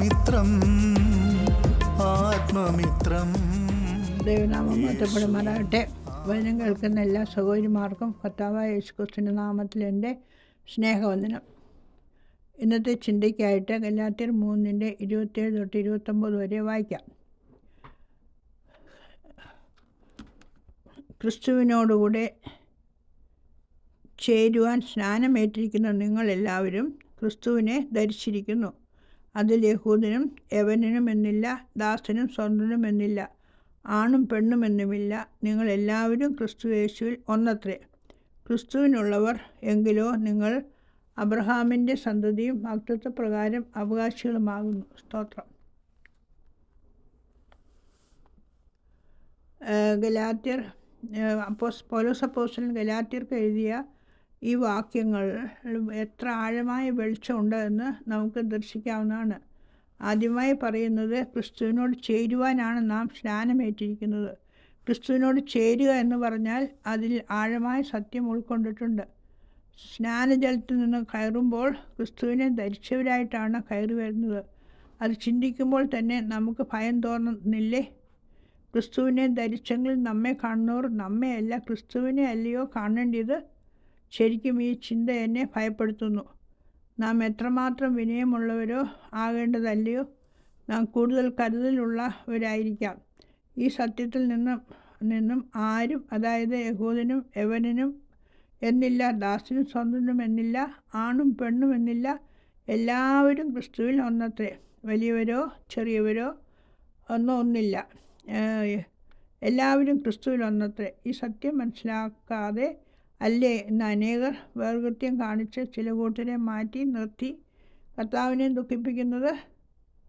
ആത്മമിത്രം ആത്മമിത്രം. ദൈവനാമം മാറ്റപ്പെടുമാറാകട്ടെ. വചനം കേൾക്കുന്ന എല്ലാ സഹോദരിമാർക്കും കർത്താവായ യേശുക്രിസ്തുവിന്റെ നാമത്തിൽ എന്റെ സ്നേഹവന്ദനം. ഇന്നത്തെ ചിന്തയ്ക്കായിട്ട് ഗലാത്തിയർ മൂന്നിന്റെ ഇരുപത്തേഴ് തൊട്ട് ഇരുപത്തൊമ്പത് വരെ വായിക്കാം. ക്രിസ്തുവിനോടുകൂടെ ചേരുവാൻ സ്നാനമേറ്റിരിക്കുന്ന നിങ്ങളെല്ലാവരും ക്രിസ്തുവിനെ ധരിച്ചിരിക്കുന്നു. അതിൽ യഹൂദനും യവനനും എന്നില്ല ദാസനും സ്വന്തനും എന്നില്ല ആണും പെണ്ണും എന്നുമില്ല നിങ്ങളെല്ലാവരും ക്രിസ്തു യേശുവിൽ ഒന്നത്രേ. ക്രിസ്തുവിനുള്ളവർ എങ്കിലോ നിങ്ങൾ അബ്രഹാമിന്റെ സന്തതിയും ഭക്തത്വപ്രകാരം അവകാശികളുമാകുന്നു. സ്തോത്രം. ഗലാത്യർ അപ്പോസ് പൗലോസ് ഗലാത്യർക്ക് എഴുതിയ ഈ വാക്യങ്ങൾ എത്ര ആഴമായ വെളിച്ചമുണ്ട് എന്ന് നമുക്ക് ദർശിക്കാവുന്നതാണ്. ആദ്യമായി പറയുന്നത് ക്രിസ്തുവിനോട് ചേരുവാനാണ് നാം സ്നാനമേറ്റിരിക്കുന്നത്. ക്രിസ്തുവിനോട് ചേരുക എന്ന് പറഞ്ഞാൽ അതിൽ ആഴമായ സത്യം ഉൾക്കൊണ്ടിട്ടുണ്ട്. സ്നാനജലത്തിൽ നിന്ന് കയറുമ്പോൾ ക്രിസ്തുവിനെ ധരിച്ചവരായിട്ടാണ് കയറി വരുന്നത്. അത് ചിന്തിക്കുമ്പോൾ തന്നെ നമുക്ക് ഭയം തോന്നുന്നില്ലേ? ക്രിസ്തുവിനെ ധരിച്ചെങ്കിൽ നമ്മെ കാണുന്നവർ നമ്മെയല്ല ക്രിസ്തുവിനെ അല്ലയോ കാണേണ്ടത് ശരിക്കും ഈ ചിന്ത എന്നെ ഭയപ്പെടുത്തുന്നു. നാം എത്രമാത്രം വിനയമുള്ളവരോ ആകേണ്ടതല്ലയോ? നാം കൂടുതൽ കരുതലുള്ളവരായിരിക്കാം ഈ സത്യത്തിൽ നിന്നും നിന്നും ആരും അതായത് യഹൂദനും യവനനും എന്നില്ല ദാസനും സ്വന്തനും എന്നില്ല ആണും പെണ്ണും എന്നില്ല എല്ലാവരും ക്രിസ്തുവിൽ ഒന്നത്രേ. വലിയവരോ ചെറിയവരോ ഒന്നും ഒന്നില്ല. എല്ലാവരും ക്രിസ്തുവിൽ ഒന്നത്രേ. ഈ സത്യം മനസ്സിലാക്കാതെ അല്ലേ? എന്ന് അനേകർ വേർകൃത്യം കാണിച്ച് ചില കൂട്ടരെ മാറ്റി നിർത്തി. കർത്താവിനെ ദുഃഖിപ്പിക്കുന്നത്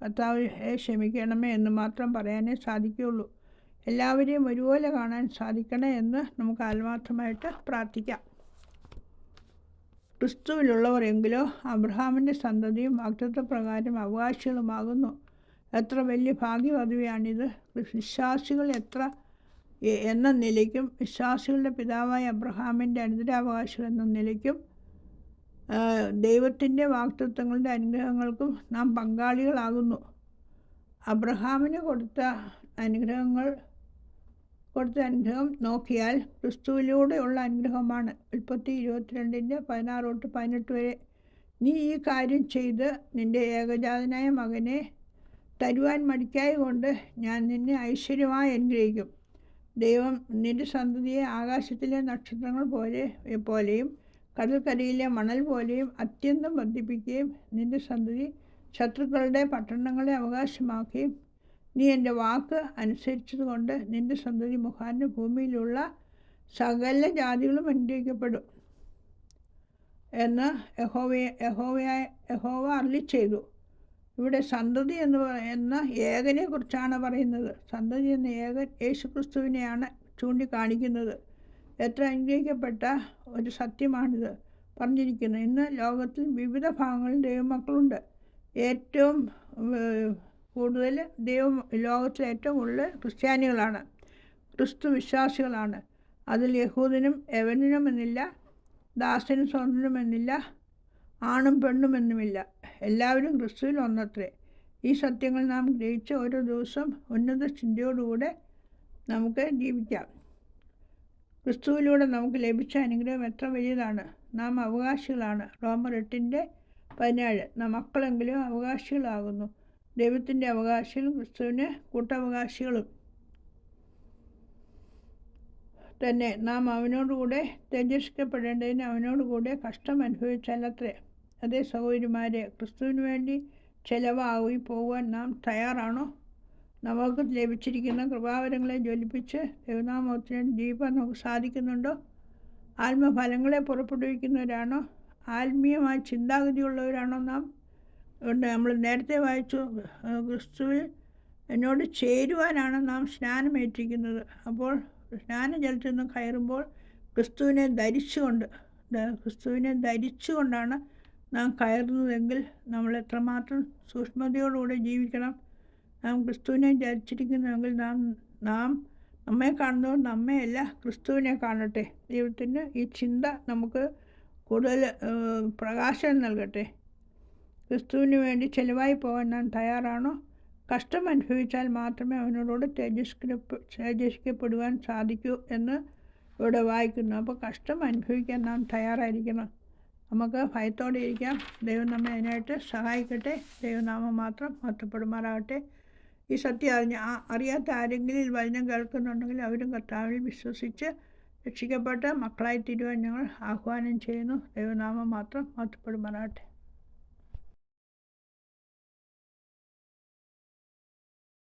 കർത്താവ് ക്ഷമിക്കണമേ എന്ന് മാത്രം പറയാനേ സാധിക്കുകയുള്ളൂ. എല്ലാവരെയും ഒരുപോലെ കാണാൻ സാധിക്കണേ എന്ന് നമുക്ക് ആത്മാർത്ഥമായിട്ട് പ്രാർത്ഥിക്കാം. ക്രിസ്തുവിലുള്ളവർ എങ്കിലോ അബ്രഹാമിന്റെ സന്തതിയും വാക്തത്വപ്രകാരം അവകാശികളുമാകുന്നു. എത്ര വലിയ ഭാഗ്യപദവിയാണിത് വിശ്വാസികൾ എത്ര എന്ന നിലയ്ക്കും വിശ്വാസികളുടെ പിതാവായ അബ്രഹാമിന്റെ അനന്തരാവകാശികൾ എന്ന നിലയ്ക്കും ദൈവത്തിന്റെ വാക്തത്വങ്ങളുടെ അനുഗ്രഹങ്ങൾക്കും നാം പങ്കാളികളാകുന്നു. അബ്രഹാമിന് കൊടുത്ത അനുഗ്രഹങ്ങൾ കൊടുത്ത അനുഗ്രഹം നോക്കിയാൽ ക്രിസ്തുവിലൂടെയുള്ള അനുഗ്രഹമാണ്. ഉൽപ്പത്തി ഇരുപത്തിരണ്ടിന്റെ പതിനാറ് തൊട്ട് പതിനെട്ട് വരെ. നീ ഈ കാര്യം ചെയ്ത് നിന്റെ ഏകജാതനായ മകനെ തരുവാൻ മടിക്കായ കൊണ്ട് ഞാൻ നിന്നെ ഐശ്വര്യമായി അനുഗ്രഹിക്കും. ദൈവം നിന്റെ സന്തതിയെ ആകാശത്തിലെ നക്ഷത്രങ്ങൾ പോലെ പോലെയും കടൽക്കരയിലെ മണൽ പോലെയും അത്യന്തം വർദ്ധിപ്പിക്കുകയും നിന്റെ സന്തതി ശത്രുക്കളുടെ പട്ടണങ്ങളെ അവകാശമാക്കുകയും നീ എന്റെ വാക്ക് അനുസരിച്ചതുകൊണ്ട് നിന്റെ സന്തതി മുഖാന്റെ ഭൂമിയിലുള്ള സകല ജാതികളും അനുഗ്രഹിക്കപ്പെടും എന്ന് യഹോവയെ യഹോവയായ യഹോവ ചെയ്തു ഇവിടെ സന്തതി എന്ന് പറയുന്ന ഏകനെ കുറിച്ചാണ് പറയുന്നത്. സന്തതി എന്ന ഏകൻ യേശുക്രിസ്തുവിനെയാണ് ചൂണ്ടിക്കാണിക്കുന്നത്. എത്ര അംഗീകരിക്കപ്പെട്ട ഒരു സത്യമാണിത്. പറഞ്ഞിരിക്കുന്നത് ഇന്ന് ലോകത്തിൽ വിവിധ ഭാഗങ്ങളിൽ ദൈവമക്കളുണ്ട്. ഏറ്റവും കൂടുതൽ ദൈവം ലോകത്തിൽ ഏറ്റവും കൂടുതൽ ക്രിസ്ത്യാനികളാണ്. ക്രിസ്തു വിശ്വാസികളാണ്. അതിൽ യഹൂദനും യവനനും എന്നില്ല ദാസനും സ്വന്തനും എന്നില്ല ആണും പെണ്ണും എന്നുമില്ല എല്ലാവരും ക്രിസ്തുവിൽ ഒന്നത്രേ ഈ സത്യങ്ങൾ നാം ഗ്രഹിച്ച് ഓരോ ദിവസം ഉന്നത ചിന്തയോടുകൂടെ നമുക്ക് ജീവിക്കാം. ക്രിസ്തുവിലൂടെ നമുക്ക് ലഭിച്ച അനുഗ്രഹം എത്ര വലിയതാണ്. നാം അവകാശികളാണ്. റോമർ എട്ടിന്റെ പതിനേഴ്. നാം മക്കളെങ്കിലും അവകാശികളാകുന്നു. ദൈവത്തിന്റെ അവകാശികളും ക്രിസ്തുവിന് കൂട്ടവകാശികളും തന്നെ. നാം അവനോടുകൂടെ തേജസ്കരിക്കപ്പെടേണ്ടതിന് അവനോടുകൂടെ കഷ്ടം അനുഭവിച്ചാലത്രേ. അതേ സഹോദരിമാരെ ക്രിസ്തുവിന് വേണ്ടി ചെലവായി പോകുവാൻ നാം തയ്യാറാണോ? നമുക്ക് ലഭിച്ചിരിക്കുന്ന കൃപാവരങ്ങളെ ജ്വലിപ്പിച്ച് ദൈവനാമത്തിന് ജീവിക്കാൻ നമുക്ക് സാധിക്കുന്നുണ്ടോ? ആത്മഫലങ്ങളെ പുറപ്പെടുവിക്കുന്നവരാണോ? ആത്മീയമായ ചിന്താഗതിയുള്ളവരാണോ നാം? ഉണ്ട് നമ്മൾ നേരത്തെ വായിച്ചു ക്രിസ്തുവിൽ എന്നോട് ചേരുവാനാണ് നാം സ്നാനമേറ്റിരിക്കുന്നത്. അപ്പോൾ സ്നാനജലത്തിൽ നിന്ന് കയറുമ്പോൾ ക്രിസ്തുവിനെ ധരിച്ചുകൊണ്ട് ക്രിസ്തുവിനെ ധരിച്ചുകൊണ്ടാണ് നാം കയറുന്നതെങ്കിൽ നമ്മൾ എത്രമാത്രം സൂക്ഷ്മതയോടുകൂടി ജീവിക്കണം. നാം ക്രിസ്തുവിനെ ധരിച്ചിരിക്കുന്നുവെങ്കിൽ നാം നാം നമ്മെ കാണുന്നവർ നമ്മയല്ല ക്രിസ്തുവിനെ കാണട്ടെ. ദൈവത്തിന്റെ ഈ ചിന്ത നമുക്ക് കൂടുതൽ പ്രകാശം നൽകട്ടെ. ക്രിസ്തുവിന് വേണ്ടി ചെലവായി പോകാൻ നാം തയ്യാറാണോ? കഷ്ടം അനുഭവിച്ചാൽ മാത്രമേ അവനോട് തേജസ്കരിപ്പ് തേജസ്കരിക്കപ്പെടുവാൻ സാധിക്കൂ എന്ന് ഇവിടെ വായിക്കുന്നു. അപ്പോൾ കഷ്ടം അനുഭവിക്കാൻ നാം തയ്യാറായിരിക്കണം. നമുക്ക് ഭയത്തോടെ ഇരിക്കാം. ദൈവം നമ്മെ അതിനായിട്ട് സഹായിക്കട്ടെ. ദൈവനാമം മാത്രം മഹത്വപ്പെടുമാറാകട്ടെ. ഈ സത്യം അറിഞ്ഞ അറിയാത്ത ആരെങ്കിലും ഈ വചനം കേൾക്കുന്നുണ്ടെങ്കിൽ അവരും കർത്താവിൽ വിശ്വസിച്ച് രക്ഷിക്കപ്പെട്ട് മക്കളായി തീരുവാൻ ഞങ്ങൾ ആഹ്വാനം ചെയ്യുന്നു. ദൈവനാമം മാത്രം മഹത്വപ്പെടുമാറാകട്ടെ.